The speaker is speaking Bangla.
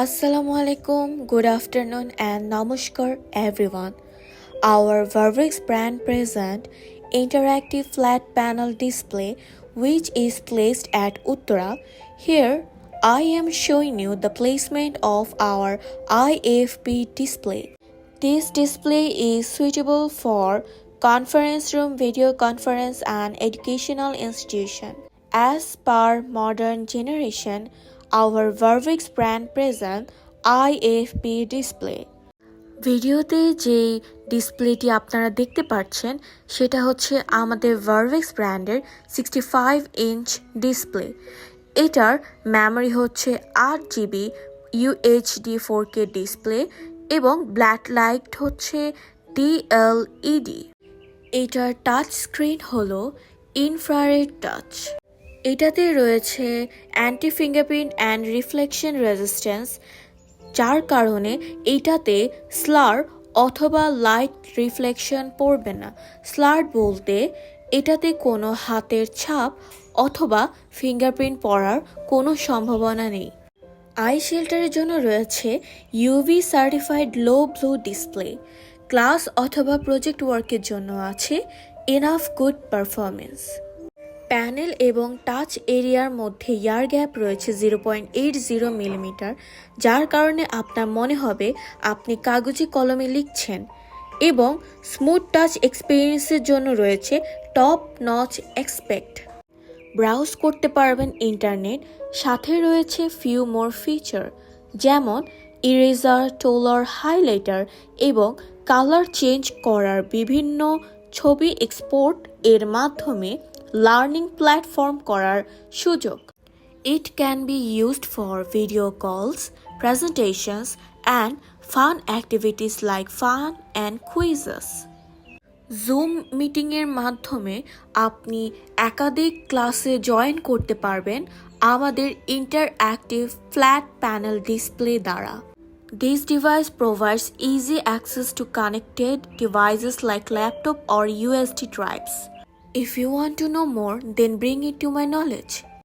Assalamu alaikum, good afternoon, and namaskar everyone. Our Vervex brand present interactive flat panel display which is placed at Uttara. Here I am showing you the placement of our IFP display. This display is suitable for conference room, video conference and educational institution. As per modern generation, our Vervex brand present IFP display. ভিডিওতে যে ডিসপ্লেটি আপনারা দেখতে পাচ্ছেন, সেটা হচ্ছে আমাদের ভার্ভেক্স ব্র্যান্ডের সিক্সটি ফাইভ ইঞ্চ ডিসপ্লে এটার মেমোরি হচ্ছে আট GB UHD four K display এবং ব্ল্যাক লাইট হচ্ছে ডিএলইডি এটার টাচ স্ক্রিন হলো ইনফ্রারেড টাচ এটাতে রয়েছে anti fingerprint and reflection resistance যার কারণে এইটাতে স্লার অথবা লাইট রিফ্লেকশন পড়বে না। স্লার বলতে এটাতে কোনো হাতের ছাপ অথবা ফিঙ্গারপ্রিন্ট পড়ার কোনো সম্ভাবনা নেই। আই শেল্টারের জন্য রয়েছে UV certified low blue display class অথবা প্রজেক্ট ওয়ার্কের জন্য আছে এনাফ গুড পারফরমেন্স প্যানেল এবং টাচ এরিয়ার মধ্যে ইয়ার গ্যাপ রয়েছে zero point eight zero millimetre, যার কারণে আপনার মনে হবে আপনি কাগজে কলমে লিখছেন এবং স্মুথ টাচ এক্সপিরিয়েন্সের জন্য রয়েছে টপ নচ এক্সপেক্ট। ব্রাউজ করতে পারবেন ইন্টারনেট, সাথে রয়েছে ফিউ মোর ফিচার যেমন ইরেজার টোলার হাইলাইটার এবং কালার চেঞ্জ করার বিভিন্ন ছবি এক্সপোর্ট এর মাধ্যমে লার্নিং প্ল্যাটফর্ম করার সুযোগ। It can be used for video calls presentations and fun activities like fun and quizzes zoom মিটিংয়ের মাধ্যমে আপনি একাধিক ক্লাসে জয়েন করতে পারবেন আমাদের ইন্টারঅ্যাক্টিভ ফ্ল্যাট প্যানেল ডিসপ্লে দ্বারা। This device provides easy access to connected devices like laptop or USB drives. If you want to know more, then bring it to my knowledge.